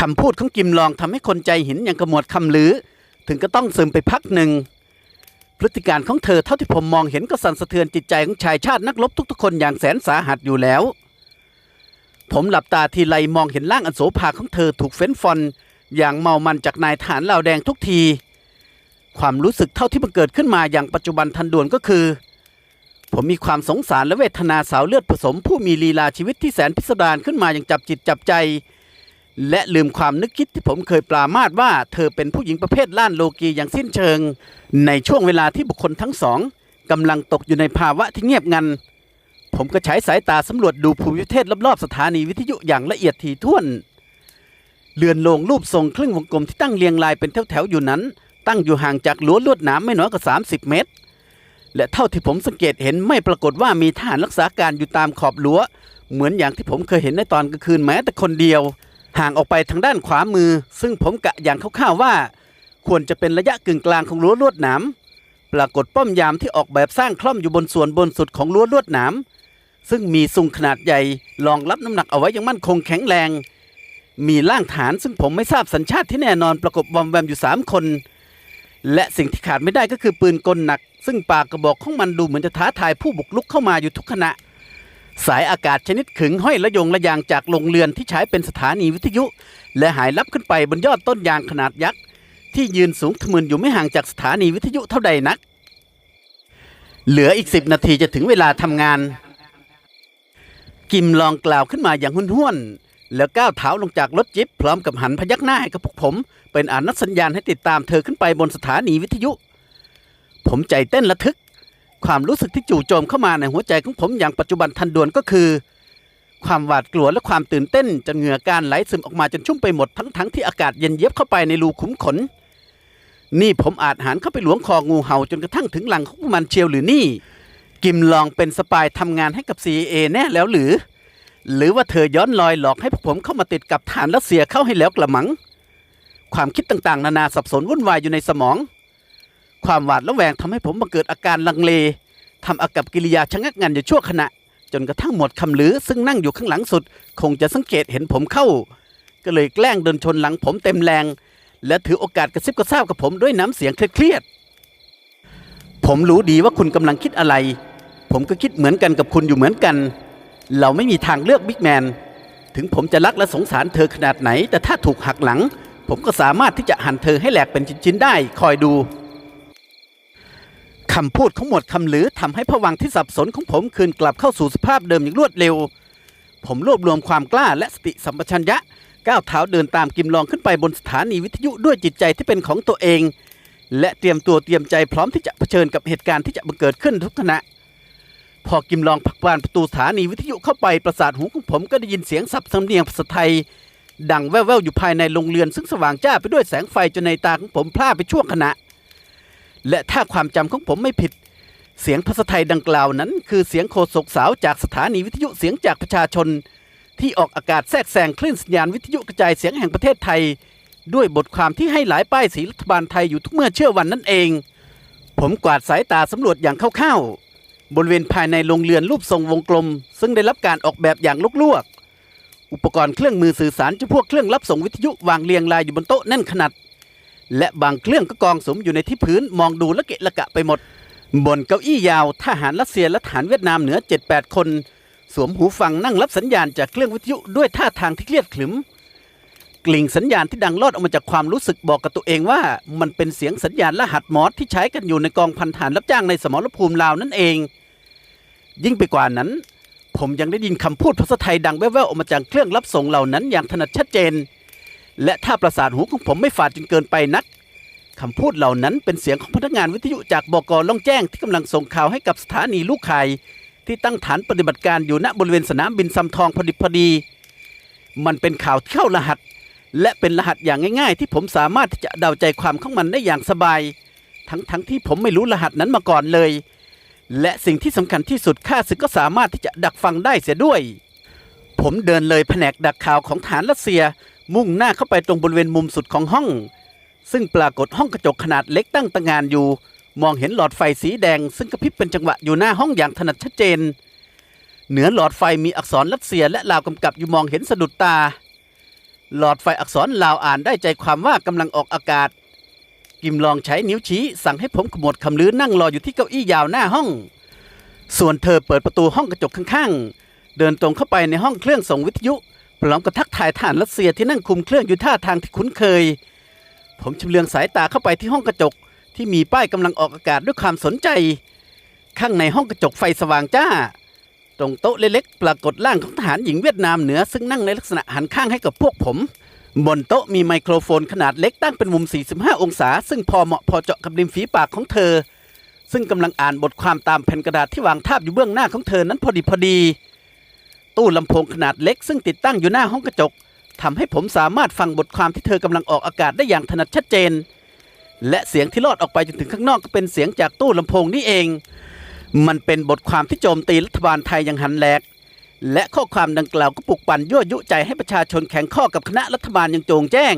คำพูดของกิมลองทำให้คนใจหินอย่างกระหมวดคำลือ ถึงก็ต้องซึมไปพักหนึ่ง พฤติการของเธอเท่าที่ผมมองเห็นก็สั่นสะเทือนจิตใจของชายชาตินักรบทุกๆ คนอย่างแสนสาหัสอยู่แล้ว ผมหลับตาทีไรมองเห็นร่างอันโสภาของเธอถูกเฟ้นฟอน อย่างเมามันจากนายทหารเหล่าแดงทุกที ความรู้สึกเท่าที่มันเกิดขึ้นมาอย่างปัจจุบันทันด่วนก็คือ ผมมีความสงสารและเวทนาสาวเลือดผสม ผู้มีลีลาชีวิตที่แสนพิสดารขึ้นมาอย่างจับจิตจับใจ และลืมความนึกคิดที่ผมเคยปรามาสว่าเธอเป็นผู้หญิงประเภทล้านโลกีอย่างสิ้นเชิง ในช่วงเวลาที่บุคคลทั้งสองกำลังตกอยู่ในภาวะที่เงียบงัน ผมก็ใช้สายตาสำรวจดูภูมิประเทศรอบๆสถานีวิทยุอย่างละเอียดถี่ถ้วน เรือนโลงรูปทรงครึ่งวงกลมที่ตั้งเรียงรายเป็นแถวๆอยู่นั้น ตั้งอยู่ห่างจากรั้วลวดหนามไม่น้อยกว่า30 เมตร และเท่าที่ผมสังเกตเห็นไม่ปรากฏว่ามีทหารรักษาการอยู่ตามขอบรั้ว เหมือนอย่างที่ผมเคยเห็นในตอนกลางคืนแม้แต่คนเดียว ห่างออกไปทางด้านขวามือ ซึ่งผมกะอย่างคร่าวๆว่า ควรจะเป็นระยะกึ่งกลางของรั้วลวดหนามปรากฏป้อมยามที่ออกแบบสร้างคล่อมอยู่บนส่วนบนสุดของรั้วลวดหนามซึ่งมีซุงขนาดใหญ่รองรับน้ำหนักเอาไว้อย่างมั่นคงแข็งแรง มีร่างฐานซึ่งผมไม่ทราบสัญชาติที่แน่นอนประกบบอมแวมอยู่สามคน และสิ่งที่ขาดไม่ได้ก็คือปืนกลหนัก ซึ่งปากกระบอกของมันดูเหมือนจะท้าทายผู้บุกลุกเข้ามาอยู่ทุกขณะ สายอากาศชนิดขึงห้อยระยงระยางจากโรงเรือนที่ใช้เป็นสถานีวิทยุ และหายลับขึ้นไปบนยอดต้นยางขนาดยักษ์ ที่ยืนสูงทะมึนอยู่ไม่ห่างจากสถานีวิทยุเท่าใดนัก เหลืออีกสิบนาทีจะถึงเวลาทำงาน กิมลองกล่าวขึ้นมาอย่างห้วน แล้วก้าวเท้าลงจากรถจิบพร้อมกับหันพยักหน้าให้กับพวกผม เป็นอนัสัญญาณให้ติดตามเธอขึ้นไปบนสถานีวิทยุ ผมใจเต้นระทึก ความรู้สึกที่จู่โจมเข้ามาในหัวใจของผมอย่างปัจจุบันทันด่วนก็คือ ความหวาดกลัวและความตื่นเต้นจนเหงื่อการไหลซึมออกมาจนชุ่มไปหมดทั้งๆทที่อากาศเย็นเยียบเข้าไปในรูขุมขน นี่ผมอาจหันเข้าไปหลวงคองูเห่าจนกระทั่งถึงหลังของมันเชียวหรือนี่ กิมลองเป็นสปายทำงานให้กับ CIA แน่แล้วหรือ หรือว่าเธอย้อนลอยหลอกให้พวกผมเข้ามาติดกับฐานรัสเซียเข้าให้แล้วกระมัง ความคิดต่างๆ นานาสับสนวุ่นวายอยู่ในสมอง ความหวาดระแวงทำให้ผมมาเกิดอาการลังเลทำอากับกิริยาชะงักงันอยู่ชั่วขณะ จนกระทั่งหมดคำลือ ซึ่งนั่งอยู่ข้างหลังสุด คงจะสังเกตเห็นผมเข้า ก็เลยแกล้งเดินชนหลังผมเต็มแรง และถือโอกาสกระซิบกระซาบกับผมด้วยน้ำเสียงเครียดๆผมรู้ดีว่าคุณกำลังคิดอะไร ผมก็คิดเหมือนกันกับคุณอยู่เหมือนกัน เราไม่มีทางเลือกบิ๊กแมนถึงผมจะรักและสงสารเธอขนาดไหน แต่ถ้าถูกหักหลัง ผมก็สามารถที่จะหั่นเธอให้แหลกเป็นชิ้นๆได้ คอยดู คำพูดของหมวดคำหรือทำให้ผวังที่สับสนของผมคืนกลับเข้าสู่สภาพเดิมอย่างรวดเร็ว ผมรวบรวมความกล้าและสติสัมปชัญญะก้าวเท้าเดินตามกิมลองขึ้นไปบนสถานีวิทยุด้วยจิตใจที่เป็นของตัวเอง และเตรียมตัวเตรียมใจพร้อมที่จะเผชิญกับเหตุการณ์ที่จะบังเกิดขึ้นทุกขณะ พอกิมลองผลักบานประตูสถานีวิทยุเข้าไปประสาทหูของผมก็ได้ยินเสียงสับสำเนียงภาษาไทย ดังแว่วๆอยู่ภายในโรงเรือนซึ่งสว่างจ้าไปด้วยแสงไฟจนในตาของผมพร่าไปชั่วขณะ และถ้าความจำของผมไม่ผิด เสียงภาษาไทยดังกล่าวนั้น คือเสียงโฆษกสาวจากสถานีวิทยุเสียงจากประชาชน ที่ออกอากาศแทรกแซงคลื่นสัญญาณวิทยุกระจายเสียงแห่งประเทศไทย ด้วยบทความที่ให้หลายป้ายสีรัฐบาลไทยอยู่ทุกเมื่อเชื่อวันนั่นเอง ผมกวาดสายตาสำรวจอย่างคร่าวๆบริเวณภายในโรงเรือนรูปทรงวงกลม ซึ่งได้รับการออกแบบอย่างลวกๆอุปกรณ์เครื่องมือสื่อสารจำพวกเครื่องรับส่งวิทยุวางเรียงรายอยู่บนโต๊ะแน่นขนาด และบางเครื่องก็กองสมอยู่ในที่พื้นมองดูละเกะละกะไปหมด บนเก้าอี้ยาวทหารรัสเซียและทหารเวียดนามเหนือ 7-8 คน สวมหูฟังนั่งรับสัญญาณจากเครื่องวิทยุด้วยท่าทางที่เครียดขรึม กลิ่งสัญญาณที่ดังลอดออกมาจากความรู้สึกบอกกับตัวเองว่า มันเป็นเสียงสัญญาณรหัสมอสที่ใช้กันอยู่ในกองพันฐานรับจ้างในสมรภูมิลาวนั่นเอง ยิ่งไปกว่านั้น ผมยังได้ยินคำพูดภาษาไทยดังแว่วๆออกมาจากเครื่องรับส่งเหล่านั้นอย่างถนัดชัดเจน และถ้าประสาทหูของผมไม่ฝาดจนเกินไปนักคำพูดเหล่านั้นเป็นเสียงของพนักงานวิทยุจากบกล่องแจ้งที่กำลังส่งข่าวให้กับสถานีลูกข่ที่ตั้งฐานปฏิบัติการอยู่ณบริเวณสนามบินซำทองพอดิบพอดี มันเป็นข่าวที่เข้ารหัส และเป็นรหัสอย่างง่าย ๆ ที่ผมสามารถที่จะเดาใจความของมันได้อย่างสบาย ทั้งๆที่ผมไม่รู้รหัสนั้นมาก่อนเลย และสิ่งที่สำคัญที่สุดข้าศึกก็สามารถที่จะดักฟังได้เสียด้วย ผมเดินเลยแผนกดักข่าวของฐานรัสเซีย มุ่งหน้าเข้าไปตรงบริเวณมุมสุดของห้อง ซึ่งปรากฏห้องกระจกขนาดเล็กตั้งตางานอยู่ มองเห็นหลอดไฟสีแดง ซึ่งกระพริบเป็นจังหวะอยู่หน้าห้องอย่างถนัดชัดเจน เหนือหลอดไฟมีอักษรรัสเซียและลาวกำกับอยู่มองเห็นสะดุดตา หลอดไฟอักษรลาวอ่านได้ใจความว่ากำลังออกอากาศ กิมลองใช้นิ้วชี้ สั่งให้ผมขมวดคำลือนั่งรออยู่ที่เก้าอี้ยาวหน้าห้อง ส่วนเธอเปิดประตูห้องกระจกข้างๆ เดินตรงเข้าไปในห้องเครื่องส่งวิทยุพร้อมกับทักทายทหารรัสเซียที่นั่งคุมเครื่องอยู่ท่าทางที่คุ้นเคย ผมชำเลืองสายตาเข้าไปที่ห้องกระจกที่มีป้ายกำลังออกอากาศด้วยความสนใจ ข้างในห้องกระจกไฟสว่างจ้า ตรงโต๊ะเล็กๆปรากฏร่างของทหารหญิงเวียดนามเหนือซึ่งนั่งในลักษณะหันข้างให้กับพวกผม บนโต๊ะมีไมโครโฟนขนาดเล็กตั้งเป็นมุม 45 องศา ซึ่งพอเหมาะพอเจาะกับริมฝีปากของเธอ ซึ่งกำลังอ่านบทความตามแผ่นกระดาษที่วางทาบอยู่เบื้องหน้าของเธอนั้นพอดีพอดี ตู้ลำโพงขนาดเล็ก ซึ่งติดตั้งอยู่หน้าห้องกระจกทำให้ผมสามารถฟังบทความที่เธอกำลังออกอากาศได้อย่างถนัดชัดเจน และเสียงที่ลอดออกไปจนถึงข้างนอกก็เป็นเสียงจากตู้ลำโพงนี่เอง มันเป็นบทความที่โจมตีรัฐบาลไทยอย่างหันแหลก และข้อความดังกล่าวก็ปลุกปั่นยั่วยุใจให้ประชาชนแข่งข้อกับคณะรัฐบาลอย่างโจงแจ้ง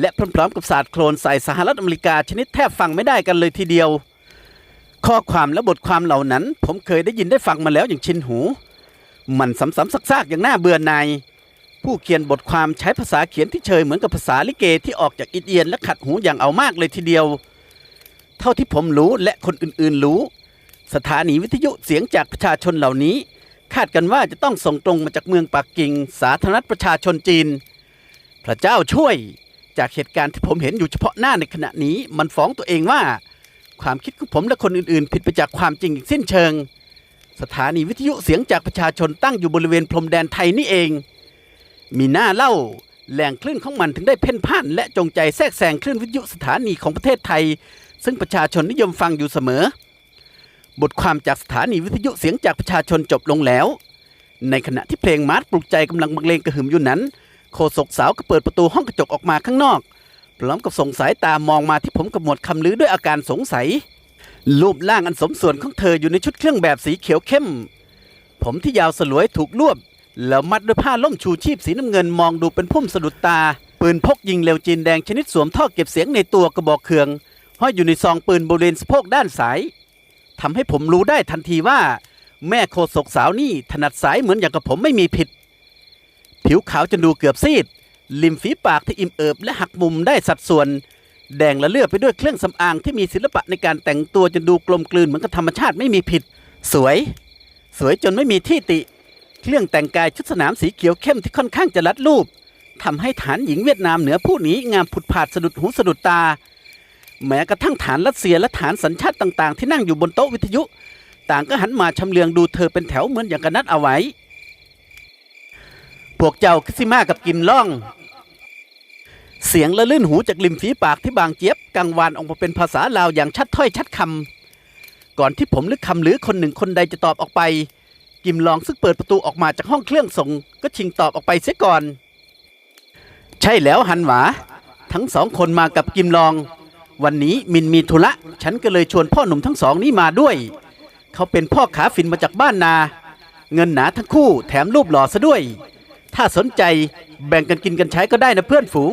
และพร้อมๆกับศาสตร์โคลนใส่สหรัฐอเมริกาชนิดแทบฟังไม่ได้กันเลยทีเดียว ข้อความและบทความเหล่านั้น ผมเคยได้ยินได้ฟังมาแล้วอย่างชินหู มันซ้ำๆซากๆอย่างน่าเบื่อหน่ายผู้เขียนบทความใช้ภาษาเขียนที่เชยเหมือนกับภาษาลิเกที่ออกจากอิเดียนและขัดหูอย่างเอามากเลยทีเดียว เท่าที่ผมรู้และคนอื่นๆรู้ สถานีวิทยุเสียงจากประชาชนเหล่านี้ คาดกันว่าจะต้องส่งตรงมาจากเมืองปักกิ่ง สาธารณรัฐประชาชนจีน พระเจ้าช่วยจากเหตุการณ์ที่ผมเห็นอยู่เฉพาะหน้าในขณะนี้ มันฟ้องตัวเองว่า ความคิดของผมและคนอื่นๆ ผิดไปจากความจริงอย่างสิ้นเชิง สถานีวิทยุเสียงจากประชาชนตั้งอยู่บริเวณพรมแดนไทยนี่เอง มีหน้าเล่าแหล่งคลื่นของมันถึงได้เพ่นพ่าน และจงใจแทรกแซงคลื่นวิทยุสถานีของประเทศไทย ซึ่งประชาชนนิยมฟังอยู่เสมอ บทความจากสถานีวิทยุเสียงจากประชาชนจบลงแล้ว ในขณะที่เพลงมาร์ชปลุกใจกำลังบรรเลงกระหึ่มอยู่นั้น โคศกสาวก็เปิดประตูห้องกระจกออกมาข้างนอก พร้อมกับส่งสายตามองมาที่ผมกับหมวดคำลือด้วยอาการสงสัย รูปร่างอันสมส่วนของเธออยู่ในชุดเครื่องแบบสีเขียวเข้ม ผมที่ยาวสลวยถูกรวบ แล้วมัดด้วยผ้าล่มชูชีพสีน้ำเงินมองดูเป็นพุ่มสะดุดตา ปืนพกยิงเร็วจีนแดงชนิดสวมท่อเก็บเสียงในตัวกระบอกเคืองห้อยอยู่ในซองปืนบริเวณสะโพกด้านซ้ายทำให้ผมรู้ได้ทันทีว่า แม่โคศกสาวนี่ถนัดสายเหมือนอย่างกับผมไม่มีผิด ผิวขาวจนดูเกือบซีดริมฝีปากที่อิ่มเอิบและหักมุมได้สัดส่วน แดงละเลือดไปด้วยเครื่องสำอางที่มีศิลปะในการแต่งตัวจนดูกลมกลืนเหมือนกับธรรมชาติไม่มีผิด สวย สวยจนไม่มีที่ติ เครื่องแต่งกายชุดสนามสีเขียวเข้มที่ค่อนข้างจะรัดรูปทำให้ฐานหญิงเวียดนามเหนือผู้นี้งามผุดผาดสะดุดหูสะดุดตา แม้กระทั่งฐานรัสเซียและฐานสัญชาติต่างๆ ที่นั่งอยู่บนโต๊ะวิทยุ ต่างก็หันมาชำเลืองดูเธอเป็นแถวเหมือนอย่างกันนัดเอาไว้พวกเจ้าคิซิมากับกิมล่อง เสียงละลื่นหูจากริมฝีปากที่บางเจี๊ยบกังวานออกมาเป็นภาษาลาวอย่างชัดถ้อยชัดคำก่อนที่ผมหรือคำหรือคนหนึ่งคนใดจะตอบออกไป กิมลองซึ่งเปิดประตูออกมาจากห้องเครื่องส่ง ก็ชิงตอบออกไปเสียก่อน ใช่แล้วฮันหวา ทั้งสองคนมากับกิมลอง วันนี้มินมีธุระฉันก็เลยชวนพ่อหนุ่มทั้งสองนี้มาด้วย เขาเป็นพ่อขาฝินมาจากบ้านนา เงินหนาทั้งคู่แถมรูปหล่อซะด้วย ถ้าสนใจแบ่งกันกินกันใช้ก็ได้นะเพื่อนฝูง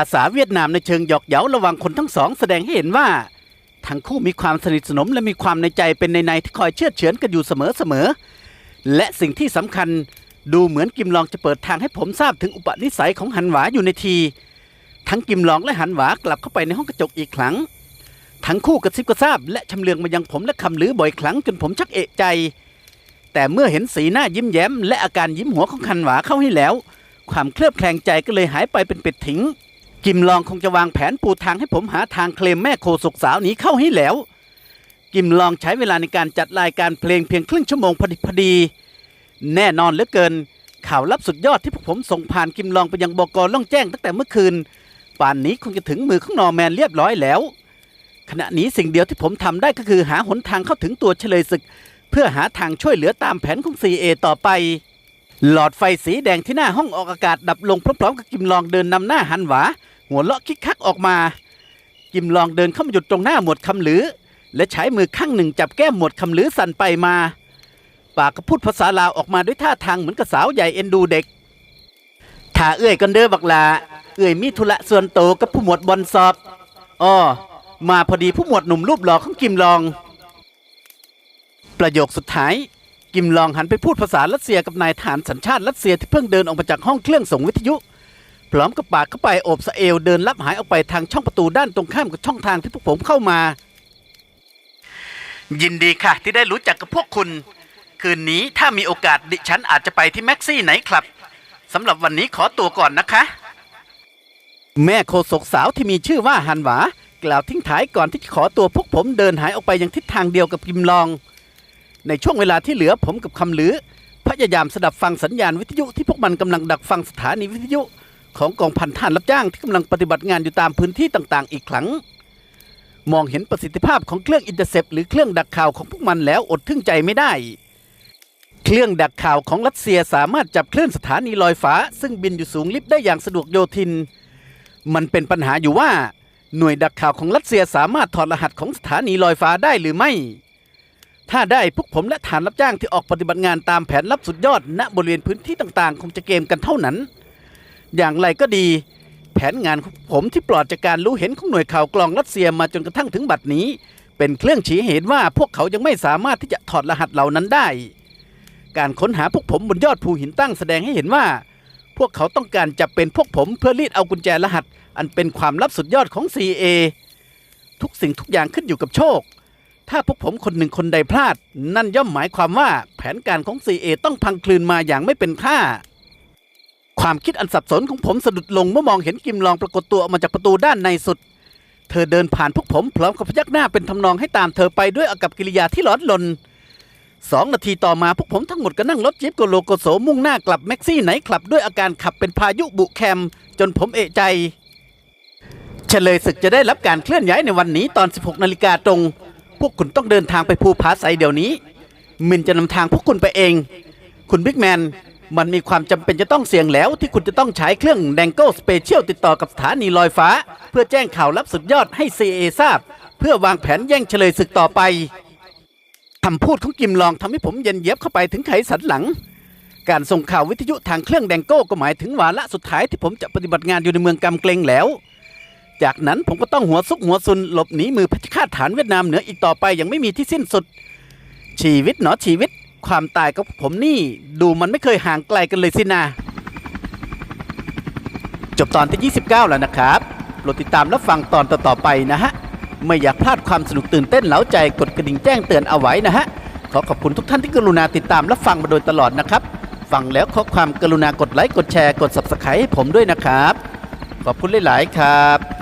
าษาเวียดนามในเชิงหยอกเย้าระหว่างคนทั้งสอง แสดงให้เห็นว่า ทั้งคู่มีความสนิทสนมและมีความในใจเป็นในในที่คอยเชื่อเฉือนกันอยู่เสมอเสมอๆและสิ่งที่สำคัญดูเหมือนกิมลองจะเปิดทางให้ผมทราบถึงอุปนิสัยของหันหวาอยู่ในที ทั้งกิมลองและหันหวากลับเข้าไปในห้องกระจกอีกครั้ง ทั้งคู่กระซิบกระซาบและชำเลืองมายังผมและคำลือบ่อยครั้งจนผมชักเอะใจ แต่เมื่อเห็นสีหน้ายิ้มแย้ม และอาการยิ้มหัวของคันหวาเข้าให้แล้ว ความเคลือบแคลงใจก็เลยหายไปเป็นเป็ดถิง กิมลองคงจะวางแผนปูทางให้ผมหาทางเคลมแม่โคศกสาวหนีเข้าให้แล้ว กิมลองใช้เวลาในการจัดรายการเพลงเพียงครึ่งชั่วโมงพอดีพอดี แน่นอนเหลือเกิน ข่าวลับสุดยอดที่พวกผมส่งผ่านกิมลองไปยังบกล่องแจ้งตั้งแต่เมื่อคืน ป่านนี้คงจะถึงมือของนอร์แมนเรียบร้อยแล้ว ขณะนี้สิ่งเดียวที่ผมทำได้ก็คือหาหนทางเข้าถึงตัวเฉลยศึก เพื่อหาทางช่วยเหลือตามแผนของ CA ต่อไปหลอดไฟสีแดงที่หน้าห้องออกอากาศดับลงพร้อมๆกับกิมลองเดินนำหน้าหันหวา หัวเราะคิกคักออกมา กิมลองเดินเข้ามาหยุดตรงหน้าหมวดคำหรือ และใช้มือข้างหนึ่งจับแก้มหมวดคำหรือสั่นไปมา ปากก็พูดภาษาลาวออกมาด้วยท่าทางเหมือนกับสาวใหญ่เอ็นดูเด็กถ้าเอื้อยกันเด้อบักลาเอื้อยมีธุระส่วนโตวกับผู้หมวดบอลสอบอ้อมาพอดีผู้หมวดหนุ่มรูปหล่อของกิมลอง ประโยคสุดท้ายกิมลองหันไปพูดภาษารัสเซียกับนายทหารสัญชาติรัสเซียที่เพิ่งเดินออกมาจากห้องเครื่องส่งวิทยุ พร้อมกับปากเข้าไปโอบสเอวเดินลับหายออกไปทางช่องประตูด้านตรงข้ามกับช่องทางที่พวกผมเข้ามา ยินดีค่ะ ที่ได้รู้จักกับพวกคุณ คืนนี้ถ้ามีโอกาสดิฉันอาจจะไปที่แม็กซี่ไหนครับสำหรับวันนี้ขอตัวก่อนนะคะ แม่โคศกสาวที่มีชื่อว่าฮันหวากล่าวทิ้งท้ายก่อนที่จะขอตัวพวกผมเดินหายออกไปยังทิศทางเดียวกับกิมลอง ในช่วงเวลาที่เหลือผมกับคำลือพยายามสดับฟังสัญญาณวิทยุที่พวกมันกำลังดักฟังสถานีวิทยุ ของกองพันทหารรับจ้างที่กำลังปฏิบัติงานอยู่ตามพื้นที่ต่างๆ อีกครั้ง มองเห็นประสิทธิภาพของเครื่องอินเตอร์เซปหรือเครื่องดักข่าวของพวกมันแล้วอดทึ่งใจไม่ได้ เครื่องดักข่าวของรัสเซียสามารถจับคลื่นสถานีลอยฟ้า ซึ่งบินอยู่สูงลิบได้อย่างสะดวกโยทิน มันเป็นปัญหาอยู่ว่า หน่วยดักข่าวของรัสเซียสามารถถอดรหัสของสถานีลอยฟ้าได้หรือไม่ถ้าได้พวกผมและฐานรับจ้างที่ออกปฏิบัติงานตามแผนลับสุดยอดณบริเวณพื้นที่ต่างๆ คงจะเกมกันเท่านั้น อย่างไรก็ดี แผนงานของผมที่ปลอดจากการรู้เห็นของหน่วยข่าวกรองรัสเซียมาจนกระทั่งถึงบัดนี้ เป็นเครื่องชี้เหตุว่าพวกเขายังไม่สามารถที่จะถอดรหัสเหล่านั้นได้ การค้นหาพวกผมบนยอดภูหินตั้งแสดงให้เห็นว่า พวกเขาต้องการจับเป็นพวกผมเพื่อรีดเอากุญแจรหัส อันเป็นความลับสุดยอดของ CA ทุกสิ่งทุกอย่างขึ้นอยู่กับโชค ถ้าพวกผมคนหนึ่งคนใดพลาด นั่นย่อมหมายความว่าแผนการของ CA ต้องพังคลืนมาอย่างไม่เป็นค่า ความคิดอันสับสนของผมสะดุดลงเมื่อมองเห็นกิมลองปรากฏตัวออกมาจากประตูด้านในสุด เธอเดินผ่านพวกผมพร้อมกับพยักหน้าเป็นทำนองให้ตามเธอไปด้วยอากับกิริยาที่ร้อนรนสองนาทีต่อมาพวกผมทั้งหมดก็นั่งรถจี๊ปโกโลโกโสมุ่งหน้ากลับแม็กซี่ไหนคลับด้วยอาการขับเป็นพายุบุแคม จนผมเอะใจเฉลยศึกจะได้รับการเคลื่อนย้ายในวันนี้ตอน 16นาฬิกาตรง พวกคุณต้องเดินทางไปภูผาไซเดี๋ยวนี้ มินจะนำทางพวกคุณไปเอง คุณบิ๊กแมน มันมีความจำเป็นจะต้องเสี่ยงแล้วที่คุณจะต้องใช้เครื่องแดงโก้สเปเชียลติดต่อกับสถานีลอยฟ้า เพื่อแจ้งข่าวลับสุดยอดให้ CA ทราบ เพื่อวางแผนแย่งเฉลยศึกต่อไปคำพูดของกิมลองทำให้ผมเย็นเย็บเข้าไปถึงไขสันหลัง การส่งข่าววิทยุทางเครื่องแดงโก้ก็หมายถึงวาระสุดท้ายที่ผมจะปฏิบัติงานอยู่ในเมืองกำเกลงแล้ว จากนั้นผมก็ต้องหัวซุกหัวซุนหลบหนีมือเพชฌฆาตฐานเวียดนามเหนืออีกต่อไปอย่างไม่มีที่สิ้นสุด ชีวิตหนอชีวิต ความตายกับผมนี่ดูมันไม่เคยห่างไกลกันเลยสินะ จบตอนที่ 29 แล้วนะครับโปรดติดตามและฟังตอนต่อๆไปนะฮะ ไม่อยากพลาดความสนุกตื่นเต้นเหล้าใจกดกระดิ่งแจ้งเตือนเอาไว้นะฮะ ขอขอบคุณทุกท่านที่กรุณาติดตามและฟังมาโดยตลอดนะครับ ฟังแล้วขอความกรุณากดไลค์กดแชร์กด subscribe ให้ผมด้วยนะครับ ขอบคุณหลาย ๆ ครับ